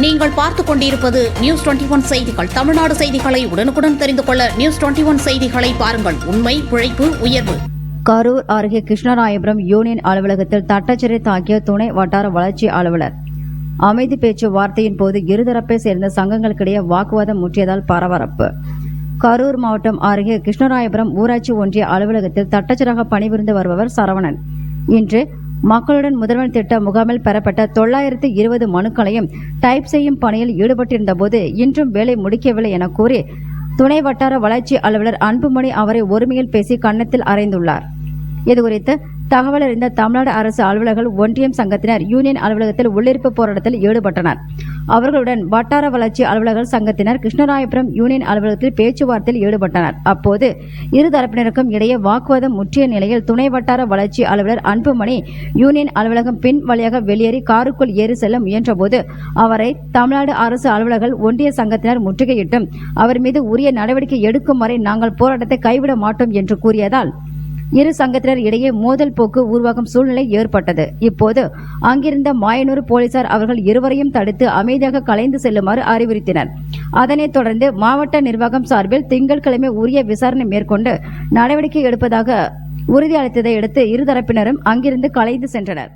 நீங்கள் பார்த்துக் கொண்டிருப்பது நியூஸ் டுவெண்டி ஒன் செய்திகள். தமிழ்நாடு செய்திகளை உடனுக்குடன் தெரிந்து கொள்ள நியூஸ் டுவெண்டி ஒன் செய்திகளை பாருங்கள். உண்மை உழைப்பு உயர்வு. கரூர் அருகே கிருஷ்ணராயபுரம் யூனியன் அலுவலகத்தில் தட்டச்சரை தாக்கிய துணை வட்டார வளர்ச்சி அலுவலர். அமைதி பேச்சு வார்த்தையின் போது இருதரப்பை சேர்ந்த சங்கங்களுக்கிடையே வாக்குவாதம் முற்றியதால் பரபரப்பு. கரூர் மாவட்டம் அருகே கிருஷ்ணராயபுரம் ஊராட்சி ஒன்றிய அலுவலகத்தில் தட்டச்சராக பணிபுரிந்து வருபவர் சரவணன். இன்று மக்களுடன் முதல்வன் திட்ட முகாமில் பெறப்பட்ட தொள்ளாயிரத்து இருபது மனுக்களையும் டைப் செய்யும் பணியில் ஈடுபட்டிருந்த போது இன்றும் வேலை முடிக்கவில்லை என கூறி துணை வட்டார வளர்ச்சி அலுவலர் அன்புமணி அவரை ஒருமையில் பேசி கன்னத்தில் அறைந்துள்ளார். இதுகுறித்து தகவல் அறிந்த தமிழ்நாடு அரசு அலுவலர்கள் ஒன்றியம் சங்கத்தினர் யூனியன் அலுவலகத்தில் உள்ளிருப்பு போராட்டத்தில் ஈடுபட்டனர். அவர்களுடன் வட்டார வளர்ச்சி அலுவலர்கள் சங்கத்தினர் கிருஷ்ணராயபுரம் யூனியன் அலுவலகத்தில் பேச்சுவார்த்தையில் ஈடுபட்டனர். அப்போது இரு தரப்பினருக்கும் இடையே வாக்குவாதம் முற்றிய நிலையில் துணை வட்டார வளர்ச்சி அலுவலர் அன்புமணி யூனியன் அலுவலகம் பின் வழியாக வெளியேறி காருக்குள் ஏறி செல்ல முயன்றபோது அவரை தமிழ்நாடு அரசு அலுவலர்கள் ஒன்றிய சங்கத்தினர் முற்றுகையிட்டும் அவர் மீது உரிய நடவடிக்கை எடுக்கும் வரை நாங்கள் போராட்டத்தை கைவிட மாட்டோம் என்று கூறியதால் இரு சங்கத்தினர் இடையே மோதல் போக்கு உருவாகும் சூழ்நிலை ஏற்பட்டது. இப்போது அங்கிருந்த மாயனூர் போலீசார் அவர்கள் இருவரையும் தடுத்து அமைதியாக கலைந்து செல்லுமாறு அறிவுறுத்தினர். அதனைத் தொடர்ந்து மாவட்ட நிர்வாகம் சார்பில் திங்கட்கிழமை உரிய விசாரணை மேற்கொண்டு நடவடிக்கை எடுப்பதாக உறுதியளித்ததை அடுத்து இருதரப்பினரும் அங்கிருந்து கலைந்து சென்றனர்.